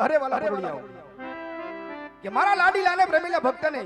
અરે વાલા પરોડિયાઓ કે મારા લાડીલાને પ્રેમીલા ભક્તને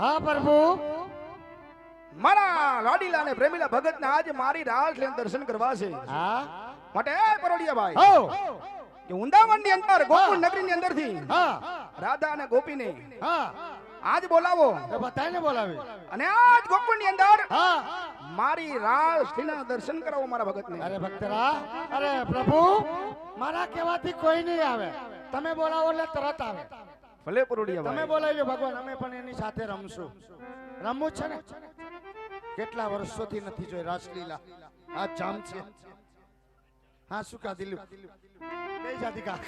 હા પ્રભુ. મારા લાડીલાને પ્રેમીલા ભગતને આજે મારી રાસ લઈને દર્શન કરવા છે. હા? માટે એ પરોડિયા ભાઈ હો. કે ની અંદર ગોકુળ નગરીની અંદરથી હા. રાધા અને ગોપીને હા. આજ બોલાવો. એ બતાઈને બોલાવી. અને આજ ગોકુળની અંદર હા. મારી રાસ લીલા દર્શન કરાવો મારા ભગતને. અરે ભક્તરા અરે પ્રભુ મારા કહેવાથી કોઈ નહીં આવે. તમે બોલાવો એટલે તરત આવે. ભલે પરોડિયા તમે બોલાવી ભગવાન અમે પણ એની સાથે રમશું. રમવું છે ને? કેટલા વર્ષોથી નથી જોઈ રાજલીલા આ જામ છે. હા શું કા દિલ્હી બે જાતિ કા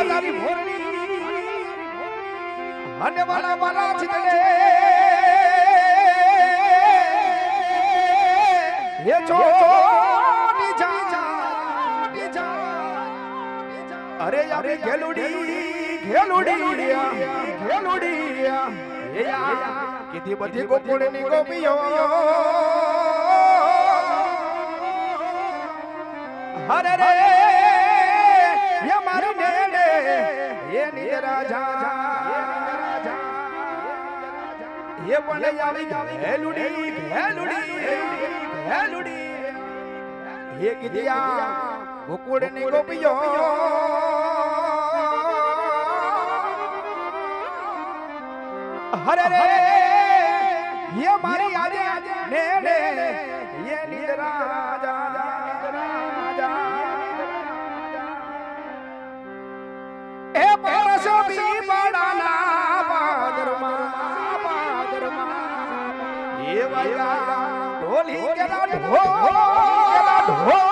અનુડાતાની મોરલી અને વાલા વાલા ચિતડે એ જા અરે ઘેલુડી ઘેલુડી એ યા કીધી બધી ગોકુળની ગોપીઓ. હરે રે મારી એ નિજ રાજા એ પણ આવી હેલુડી હેલુડી હેલુડી એ કીધીયા ગોકુળની ગોપીઓ હરે રે એ મારી આજે નેડે એ નિજ ઢોલી ઢોલી ઢોલી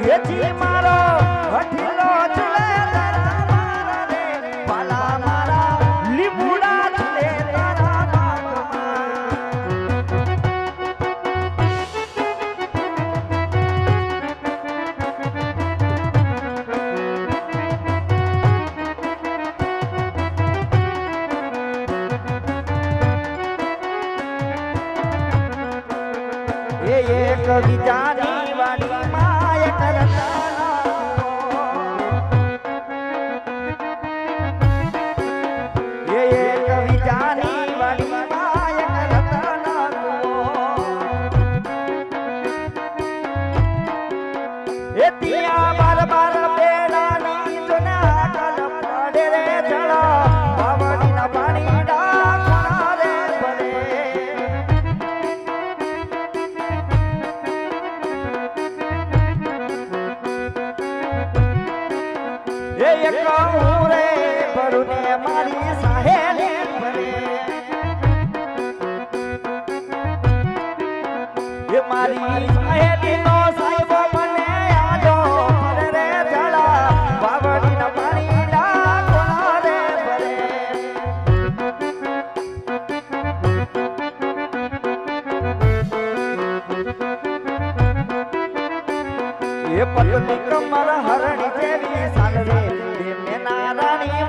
બાગમાં એથી મારો હઠીલો ઝૂલે તારા મારા રે પાલા મારા લીંબુડા ઝૂલે તારા બાગમાં એ એક વિચારી કહું રે ભરુને મારી સાહેલે ભરે. એ મારી સાહેલી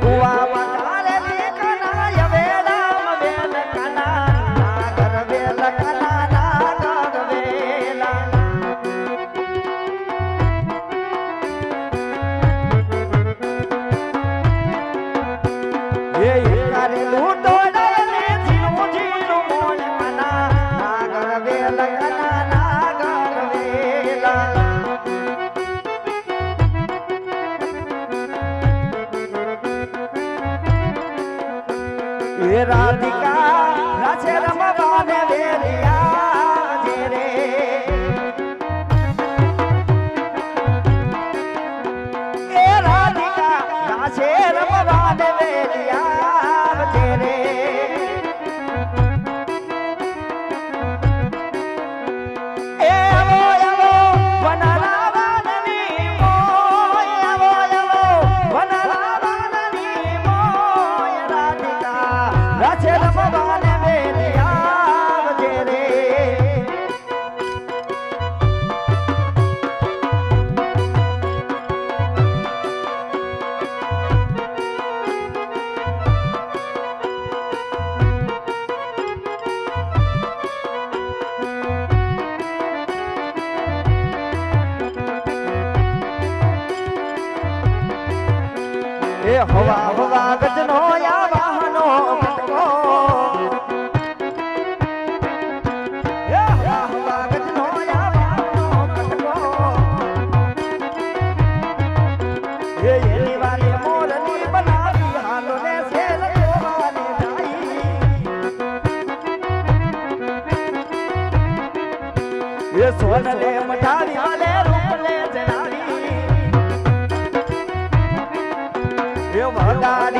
કુવામાં એ સોનલે મઠારી વાલે રૂપલે જનારી એ વડારી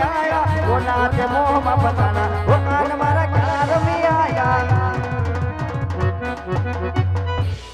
haya, wana the mapatana, wana manana.